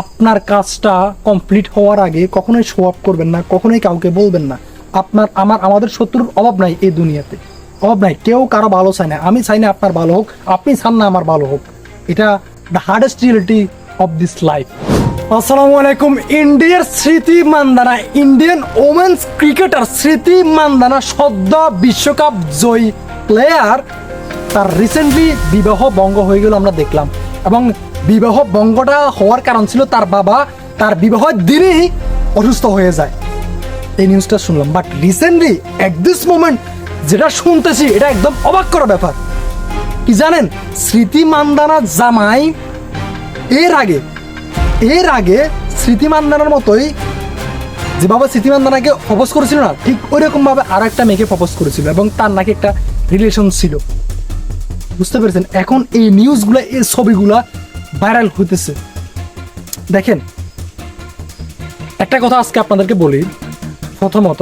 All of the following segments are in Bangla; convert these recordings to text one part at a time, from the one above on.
আপনার কাজটা কমপ্লিট হওয়ার আগে কখনোই শো আপ করবেন না, কখনোই কাউকে বলবেন না। আপনার, আমার, আমাদের শত্রুর অভাব নাই এই দুনিয়াতে। অভাব নাই, কেউ কারও ভালো চায় না। আমি চাই না আপনার ভালো হোক, আপনি চান না আমার ভালো হোক। এটা the hardest reality of this life আসসালামু আলাইকুম, ইন্ডিয়ার স্মৃতি মান্দানা, ইন্ডিয়ান ওমেন্স ক্রিকেটার স্মৃতি মান্দানা সদ্য বিশ্বকাপ জয়ী প্লেয়ার তার রিসেন্টলি বিবাহ ভঙ্গ হয়ে গেল আমরা দেখলাম। এবং বিবাহ বঙ্গটা হওয়ার কারণ ছিল তার বাবা তার বিবাহের দিনেই অসুস্থ হয়ে যায়। এই নিউজটা শুনলাম। But recently at this moment যেটা শুনতেছি, এটা একদম অবাক করা ব্যাপার। কি জানেন? স্মৃতি মান্দানা জামাই এর আগে এর আগে স্মৃতি মান্দানার মতোই যে যেভাবে স্মৃতি মান্দানাকে প্রপোজ করেছিল না, ঠিক ওই রকম ভাবে আর একটা মেয়েকে প্রপোজ করেছিল এবং তার নাকি একটা রিলেশন ছিল। বুঝতে পেরেছেন? এখন এই নিউজগুলো এই ছবিগুলা ভাইরাল হইতেছে। দেখেন, একটা কথা আজকে আপনাদেরকে বলি। প্রথমত,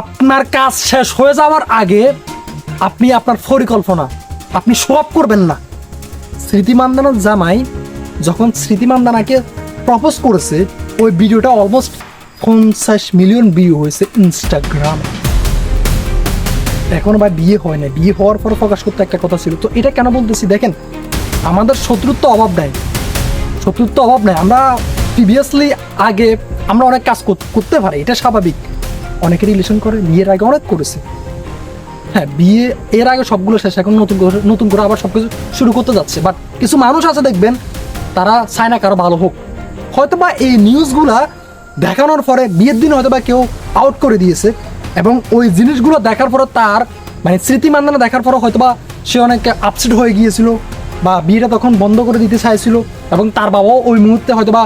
আপনার কাজ শেষ হয়ে যাওয়ার আগে আপনি আপনার পরিকল্পনা, আপনি সব করবেন না। স্মৃতি মান্দানার জামাই যখন স্মৃতি মান্দানাকে প্রপোজ করেছে, ওই ভিডিওটা অলমোস্ট পঞ্চাশ মিলিয়ন ভিউ হয়েছে ইনস্টাগ্রাম এখন বা বিয়ে হয় না বিয়ে হওয়ার পর প্রকাশ করতে একটা কথা ছিল। তো এটা কেন বলতেছি? দেখেন আমাদের শত্রুত্ব অভাব নাই। শত্রুত্ব অভাব নাই। আমরা প্রিভিয়াসলি আগে আমরা অনেক কাজ কর- করতে পারি, এটা স্বাভাবিক। অনেকে রিলেশন করে, বিয়ের আগে অনেক করেছে। হ্যাঁ বিয়ে, এর আগে সবগুলো শেষ, এখন নতুন করে নতুন করে আবার সব কিছু শুরু করতে যাচ্ছে। বাট কিছু মানুষ আছে দেখবেন, তারা চায় না কারও ভালো হোক। হয়তো বা এই নিউজগুলা দেখানোর পরে, বিয়ের দিন হয়তো বা কেউ আউট করে দিয়েছে। এবং ওই জিনিসগুলো দেখার পরে তার মানে স্মৃতি মান্দানা দেখার পরে হয়তো বা সে অনেক আপসেট হয়ে গিয়েছিল। বা বিয়েটা তখন বন্ধ করে দিতে চাইছিল এবং তার বাবাও ওই মুহূর্তে হয়তো বা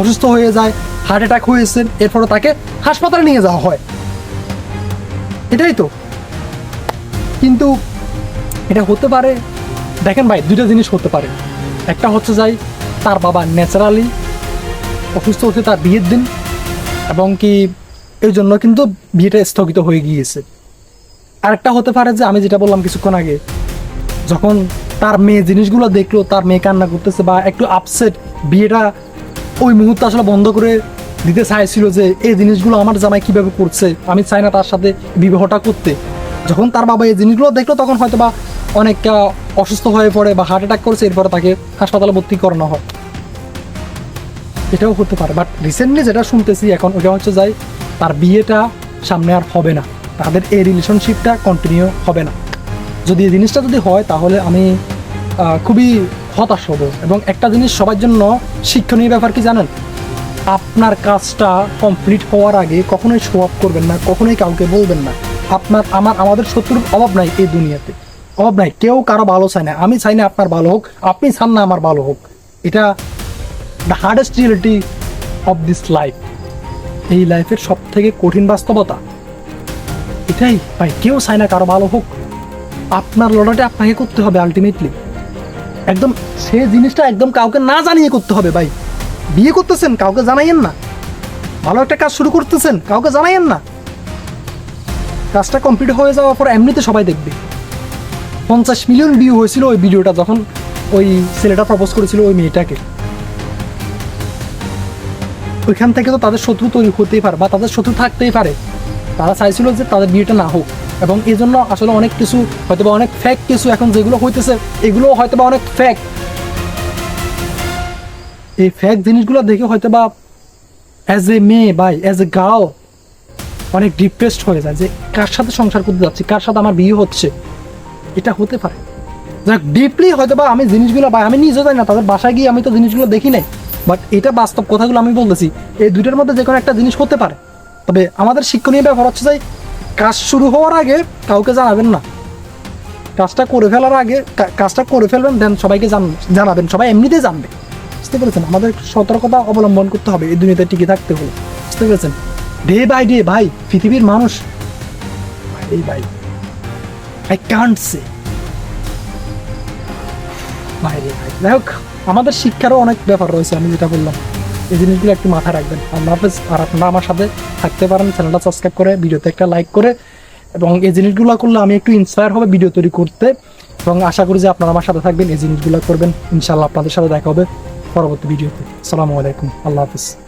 অসুস্থ হয়ে যায় হার্ট অ্যাটাক হয়েছে এরপরে তাকে হাসপাতালে নিয়ে যাওয়া হয়। এটাই তো। কিন্তু এটা হতে পারে, দেখেন ভাই, দুইটা জিনিস হতে পারে। একটা হচ্ছে যাই, তার বাবা ন্যাচারালি অসুস্থ হচ্ছে তার বিয়ের দিন এবং কি এই জন্য কিন্তু বিয়েটা স্থগিত হয়ে গিয়েছে। আরেকটা হতে পারে যে আমি যেটা বললাম কিছুক্ষণ আগে, যখন তার মেয়ে জিনিসগুলো দেখল, তার মেয়ে কান্না করতেছে বা একটু আপসেট বিয়েটা ওই মুহূর্তে আসলে বন্ধ করে দিতে চাইছিল যে এই জিনিসগুলো আমার জামাই কীভাবে করছে, আমি চাই না তার সাথে বিবাহটা করতে। যখন তার বাবা এই জিনিসগুলো দেখল, তখন হয়তো বা অনেক অসুস্থ হয়ে পড়ে বা হার্ট অ্যাটাক করছে, এরপরে তাকে হাসপাতালে ভর্তি করানো হয়। এটাও হতে পারে বাট রিসেন্টলি যেটা শুনতেছি এখন, ওটা হচ্ছে যাই তার বিয়েটা সামনে আর হবে না। তাদের এই রিলেশনশিপটা কন্টিনিউ হবে না। যদি এই জিনিসটা যদি হয়, তাহলে আমি খুবই হতাশ হব। এবং একটা জিনিস সবার জন্য শিক্ষণীয় ব্যাপার কি জানেন? আপনার কাজটা কমপ্লিট হওয়ার আগে কখনোই শো আপ করবেন না, কখনোই কাউকে বলবেন না। আপনার, আমার, আমাদের শত্রুর অভাব নাই এই দুনিয়াতে। অভাব নাই, কেউ কারও ভালো চায় না। আমি চাই না আপনার ভালো হোক, আপনি চান না আমার ভালো হোক। এটা the hardest reality of this life এই লাইফের সব থেকে কঠিন বাস্তবতা। এটাই, ভাই, কেউ চায় না কারও ভালো হোক। আপনার লড়াইটা আপনাকে করতে হবে আলটিমেটলি একদম সে জিনিসটা একদম কাউকে না জানিয়ে করতে হবে ভাই। বিয়ে করতেছেন, কাউকে জানাইয়েন না। ভালো একটা কাজ শুরু করতেছেন, কাউকে জানাইয়েন না। কাজটা কমপ্লিট হয়ে যাওয়ার পর এমনিতে সবাই দেখবে। পঞ্চাশ মিলিয়ন ভিউ হয়েছিল ওই ভিডিওটা যখন ওই ছেলেটা প্রপোজ করেছিল ওই মেয়েটাকে। ওইখান থেকে তো তাদের শত্রু তৈরি হতেই পারে বা তাদের শত্রু থাকতেই পারে। তারা চাইছিল যে তাদের বিয়েটা না হোক। এবং এই জন্য আসলে অনেক কিছু হয়তো অনেক ফ্যাক কিছু এখন যেগুলো হইতেছে এগুলো হয়তো বা অনেক ফ্যাক এই ফ্যাক জিনিসগুলো দেখে হয়তো বা অ্যাজ এ মেয়ে বাই অ্যাজ এ গাও অনেক ডিপ্রেসড হয়ে যায় যে কার সাথে সংসার করতে যাচ্ছি, কার সাথে আমার বিয়ে হচ্ছে। এটা হতে পারে। যাক ডিপলি হয়তো বা আমি জিনিসগুলো বা আমি নিজে যাই না, তাদের বাসায় গিয়ে আমি তো জিনিসগুলো দেখি নাই। বাট এটা বাস্তব কথাগুলো আমি বলতেছি, এই দুইটার মধ্যে যে কোনো একটা জিনিস হতে পারে। তবে আমাদের শিক্ষণীয় ব্যাপার হচ্ছে যে কাজ শুরু হওয়ার আগে কাউকে জানাবেন না। কাজটা করে ফেলার আগে কাজটা করে ফেলবেন দেন সবাইকে জানাবেন। সবাই এমনিতেই জানবে। বুঝতে পেরেছেন? আমাদের সতর্কতা অবলম্বন করতে হবে, এই দুনিয়াতে টিকে থাকতে হলে। বুঝতে পেরেছেন? ডে বাই ডে ভাই, পৃথিবীর মানুষ ভাই ভাই আই কান্ট সে বাইরে ভাই। যাই হোক, আমাদের শিক্ষারও অনেক ব্যাপার রয়েছে, আমি যেটা বললাম। এই জিনিসগুলো একটু মাথায় রাখবেন। আল্লাহ হাফেজ। আর আপনারা আমার সাথে থাকতে পারেন, চ্যানেলটা সাবস্ক্রাইব করে, ভিডিওতে একটা লাইক করে। এবং এই জিনিসগুলো করলে আমি একটু ইন্সপায়ার হবে ভিডিও তৈরি করতে। এবং আশা করি যে আপনারা আমার সাথে থাকবেন, এই জিনিসগুলো করবেন। ইনশাল্লাহ আপনাদের সাথে দেখা হবে পরবর্তী ভিডিওতে আসসালামু আলাইকুম। আল্লাহ হাফিজ।